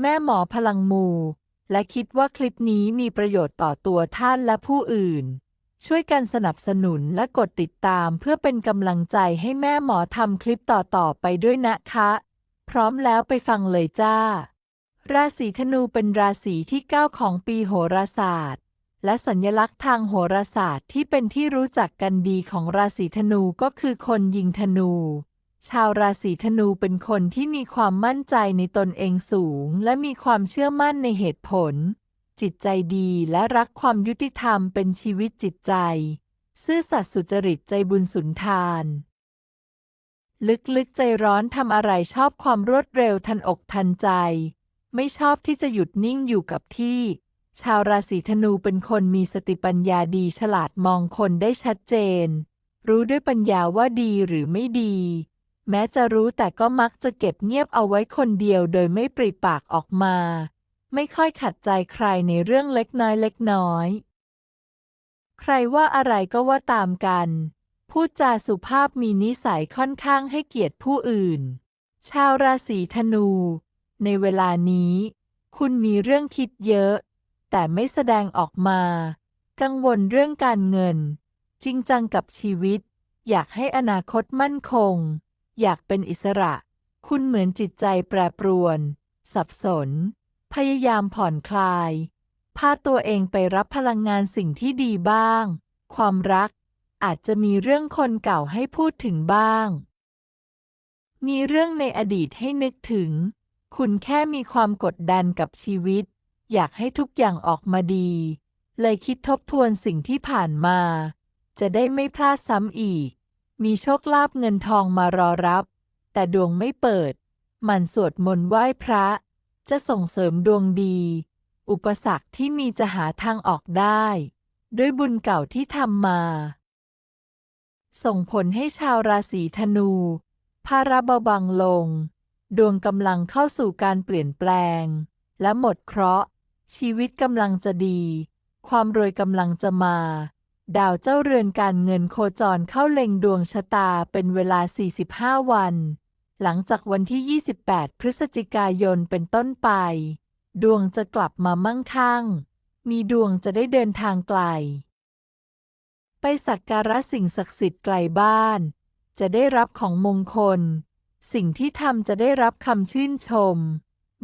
แม่หมอพลังมู และคิดว่าคลิปนี้มีประโยชน์ต่อตัวท่านและผู้อื่น ช่วยกันสนับสนุนและกดติดตามเพื่อเป็นกำลังใจให้แม่หมอทำคลิปต่อๆไปด้วยนะคะ พร้อมแล้วไปฟังเลยจ้า ราศีธนูเป็นราศีที่ 9 ของปีโหราศาสตร์ และสัญลักษณ์ทางโหราศาสตร์ที่เป็นที่รู้จักกันดีของราศีธนูก็คือคนยิงธนู ชาวราศีธนูเป็นคนที่มีความมั่นใจในตนเองสูง และมีความเชื่อมั่นในเหตุผล จิตใจดีและรักความยุติธรรมเป็นชีวิตจิตใจ ซื่อสัตย์สุจริตใจบุญสุนทาน ลึกๆใจร้อนทำอะไรชอบความรวดเร็วทันอกทันใจ ไม่ชอบที่จะหยุดนิ่งอยู่กับที่ ชาวราศีธนูเป็นคนมีสติปัญญาดีฉลาดมองคนได้ชัดเจน รู้ด้วยปัญญาว่าดีหรือไม่ดี แม้จะรู้แต่ก็มักจะเก็บเงียบเอาไว้คนเดียวโดยไม่ปริปากออกมา ไม่ค่อยขัดใจใครในเรื่องเล็กน้อยเล็กน้อย ใครว่าอะไรก็ว่าตามกัน พูดจาสุภาพมีนิสัยค่อนข้างให้เกียรติผู้อื่น ชาวราศีธนู ในเวลานี้ คุณมีเรื่องคิดเยอะ แต่ไม่แสดงออกมา กังวลเรื่องการเงิน จริงจังกับชีวิต อยากให้อนาคตมั่นคง อยากเป็นอิสระ คุณเหมือนจิตใจแปรปรวน สับสน พยายามผ่อนคลาย พาตัวเองไปรับพลังงานสิ่งที่ดีบ้าง ความรัก อาจจะมีเรื่องคนเก่าให้พูดถึงบ้าง มีเรื่องในอดีตให้นึกถึง คุณแค่มีความกดดันกับชีวิต อยากให้ทุกอย่างออกมาดี เลยคิดทบทวนสิ่งที่ผ่านมา จะได้ไม่พลาดซ้ำอีก มีโชคลาภเงินทองมารอรับ แต่ดวงไม่เปิด มันสวดมนต์ไหว้พระ จะส่งเสริมดวงดี อุปสรรคที่มีจะหาทางออกได้ ด้วยบุญเก่าที่ทำมา ส่งผลให้ชาวราศีธนูภาระเบาบางลง ดวงกำลังเข้าสู่การเปลี่ยนแปลง และหมดเคราะห์ ชีวิตกำลังจะดี ความรวยกำลังจะมา ดาวเจ้าเรือนการเงินโคจรเข้าเล็งดวงชะตาเป็นเวลา 45 วัน หลังจากวันที่ 28 พฤศจิกายนเป็นต้นไป ดวงจะกลับมามั่งคั่ง มีดวงจะได้เดินทางไกล ไปสักการะสิ่งศักดิ์สิทธิ์ไกลบ้าน จะได้รับของมงคล สิ่งที่ทำจะได้รับคำชื่นชม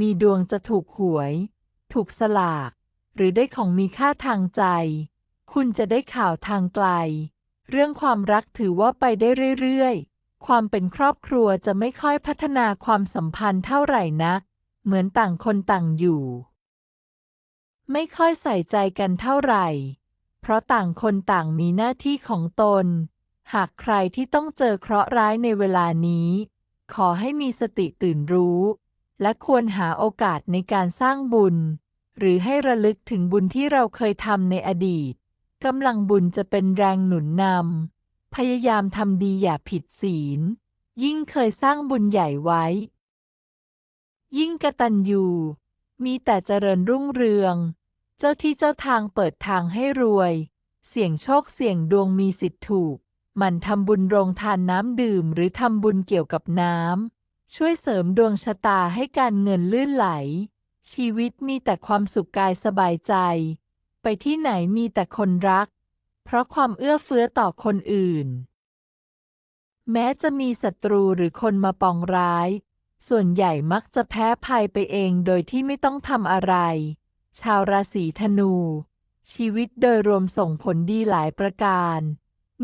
มีดวงจะถูกหวย ถูกสลาก หรือได้ของมีค่าทางใจ คุณจะได้ข่าวทางไกล เรื่องความรักถือว่าไปได้เรื่อยๆ ความเป็นครอบครัวจะไม่ค่อยพัฒนาความสัมพันธ์เท่าไหร่นัก เหมือนต่างคนต่างอยู่ ไม่ค่อยใส่ใจกันเท่าไหร่ เพราะต่างคนต่างมีหน้าที่ของตน หากใครที่ต้องเจอเคราะห์ร้ายในเวลานี้ ขอให้มีสติตื่นรู้ และควรหาโอกาสในการสร้างบุญ หรือให้ระลึกถึงบุญที่เราเคยทำในอดีต กำลังบุญจะเป็นแรงหนุนนำ พยายามทำดีอย่าผิดศีล ยิ่งเคยสร้างบุญใหญ่ไว้ ยิ่งกระตัญญูมีแต่เจริญรุ่งเรือง เจ้าที่เจ้าทางเปิดทางให้รวย เสี่ยงโชคเสี่ยงดวงมีสิทธิ์ถูก มันทำบุญโรงทานน้ำดื่มหรือทำบุญเกี่ยวกับน้ำ ช่วยเสริมดวงชะตาให้การเงินลื่นไหล ชีวิตมีแต่ความสุขกายสบายใจ ที่ไหนมีแต่คนรัก เพราะความเอื้อเฟื้อต่อคนอื่น แม้จะมีศัตรูหรือคนมาปองร้าย ส่วนใหญ่มักจะแพ้ภัยไปเองโดยที่ไม่ต้องทำอะไร ชาวราศีธนู ชีวิตโดยรวมส่งผลดีหลายประการ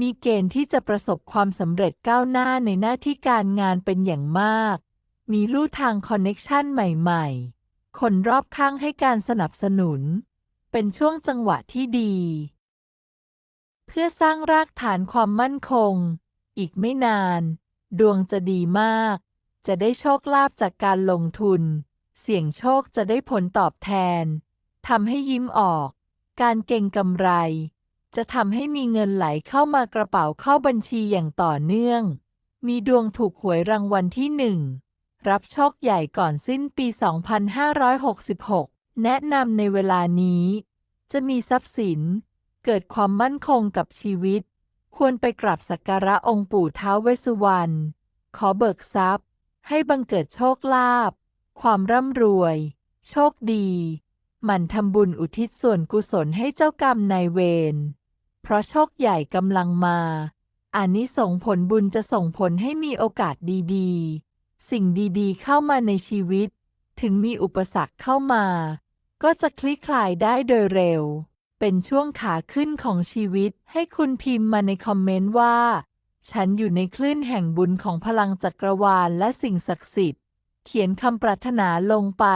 มีเกณฑ์ที่จะประสบความสำเร็จก้าวหน้าในหน้าที่การงานเป็นอย่างมาก มีลู่ทางคอนเน็ชันใหม่ ๆ คนรอบข้างให้การสนับสนุน เป็นช่วงจังหวะที่ดี เพื่อสร้างรากฐานความมั่นคง อีกไม่นาน ดวงจะดีมาก จะได้โชคลาภจากการลงทุน เสี่ยงโชคจะได้ผลตอบแทนทำให้ยิ้มออก การเก่งกำไร จะทำให้มีเงินไหลเข้ามากระเป๋าเข้าบัญชีอย่างต่อเนื่อง มีดวงถูกหวยรางวัลที่หนึ่งรับโชคใหญ่ก่อนสิ้นปี 2566 แนะนำในเวลานี้ จะมีทรัพย์สิน เกิดความมั่นคงกับชีวิต ควรไปกราบสักการะองค์ปู่ท้าวเวสสุวรรณขอเบิกทรัพย์ ให้บังเกิดโชคลาภความร่ำรวย โชคดี หมั่นทำบุญอุทิศส่วนกุศลให้เจ้ากรรมนายเวรเพราะโชคใหญ่กำลังมาอานิสงส์ผลบุญจะส่งผลให้มีโอกาสดีๆ สิ่งดีๆ เข้ามาในชีวิต ถึงมีอุปสรรคเข้ามา ก็จะคลี่คลายได้โดยเร็ว เป็นช่วงขาขึ้นของชีวิต ให้คุณพิมพ์มาในคอมเมนต์ว่า ฉันอยู่ในคลื่นแห่งบุญของพลังจักรวาลและสิ่งศักดิ์สิทธิ์ เขียนคำปรารถนาลงไป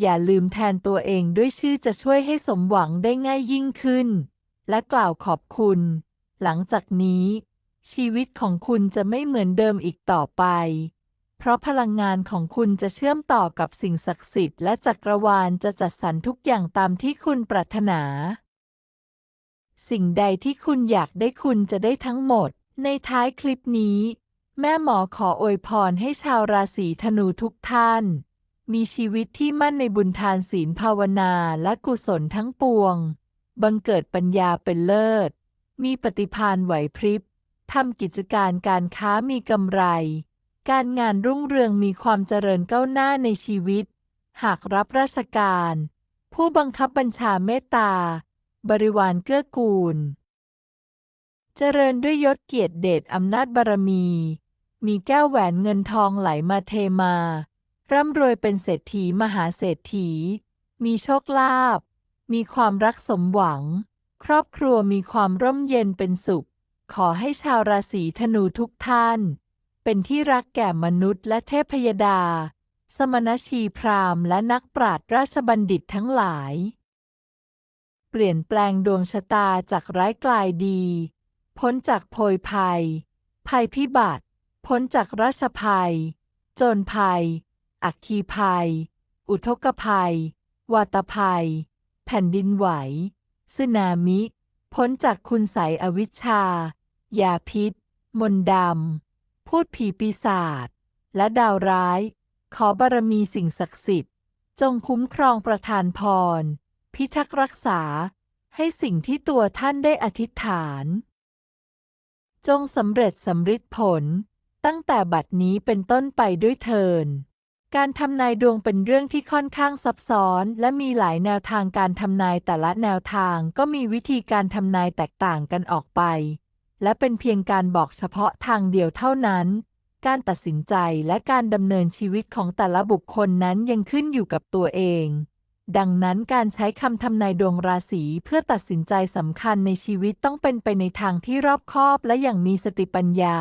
อย่าลืมแทนตัวเองด้วยชื่อจะช่วยให้สมหวังได้ง่ายยิ่งขึ้น และกล่าวขอบคุณ หลังจากนี้ ชีวิตของคุณจะไม่เหมือนเดิมอีกต่อไป เพราะพลังงานของคุณจะเชื่อมต่อกับสิ่งศักดิ์สิทธิ์และจักรวาลจะจัดสรรทุกอย่างตามที่คุณปรารถนา สิ่งใดที่คุณอยากได้คุณจะได้ทั้งหมด ในท้ายคลิปนี้ แม่หมอขออวยพรให้ชาวราศีธนูทุกท่าน มีชีวิตที่มั่นในบุญทานศีลภาวนาและกุศลทั้งปวง บังเกิดปัญญาเป็นเลิศ มีปฏิภาณไหวพริบทำกิจการการค้ามีกำไร การงานรุ่งเรืองมีความเจริญก้าวหน้าในชีวิต หากรับราชการ ผู้บังคับบัญชาเมตตา บริวารเกื้อกูล เจริญด้วยยศเกียรติเดชอำนาจบารมี มีแก้วแหวนเงินทองไหลมาเทมา ร่ำรวยเป็นเศรษฐีมหาเศรษฐี มีโชคลาภ มีความรักสมหวัง ครอบครัวมีความร่มเย็นเป็นสุข ขอให้ชาวราศีธนูทุกท่าน เป็นที่รักแก่มนุษย์และเทพยดา สมณชีพราหมณ์และนักปราชญ์ราชบัณฑิตทั้งหลาย เปลี่ยนแปลงดวงชะตาจากร้ายกลายดี พ้นจากโพยภัย ภัยพิบัติ พ้นจากราชภัย โจรภัย อัคคีภัย อุทกภัย วาตภัย แผ่นดินไหว สึนามิ พ้นจากคุณไสอวิชชา ยาพิษ มนต์ดำ พูดผีปีศาจและดาวร้าย ขอบารมีสิ่งศักดิ์สิทธิ์ จงคุ้มครองประทานพร พิทักษ์รักษา ให้สิ่งที่ตัวท่านได้อธิษฐาน จงสำเร็จสำฤทธิ์ผล ตั้งแต่บัดนี้เป็นต้นไปด้วยเทินการทำนายดวงเป็นเรื่องที่ค่อนข้างซับซ้อน และมีหลายแนวทางการทำนายแต่ละแนวทางก็มีวิธีการทำนายแตกต่างกันออกไป และเป็นเพียงการบอกเฉพาะทางเดียวเท่านั้น การตัดสินใจและการดำเนินชีวิตของแต่ละบุคคลนั้นยังขึ้นอยู่กับตัวเอง ดังนั้นการใช้คำทำนายดวงราศีเพื่อตัดสินใจสำคัญในชีวิตต้องเป็นไปในทางที่รอบคอบและอย่างมีสติปัญญา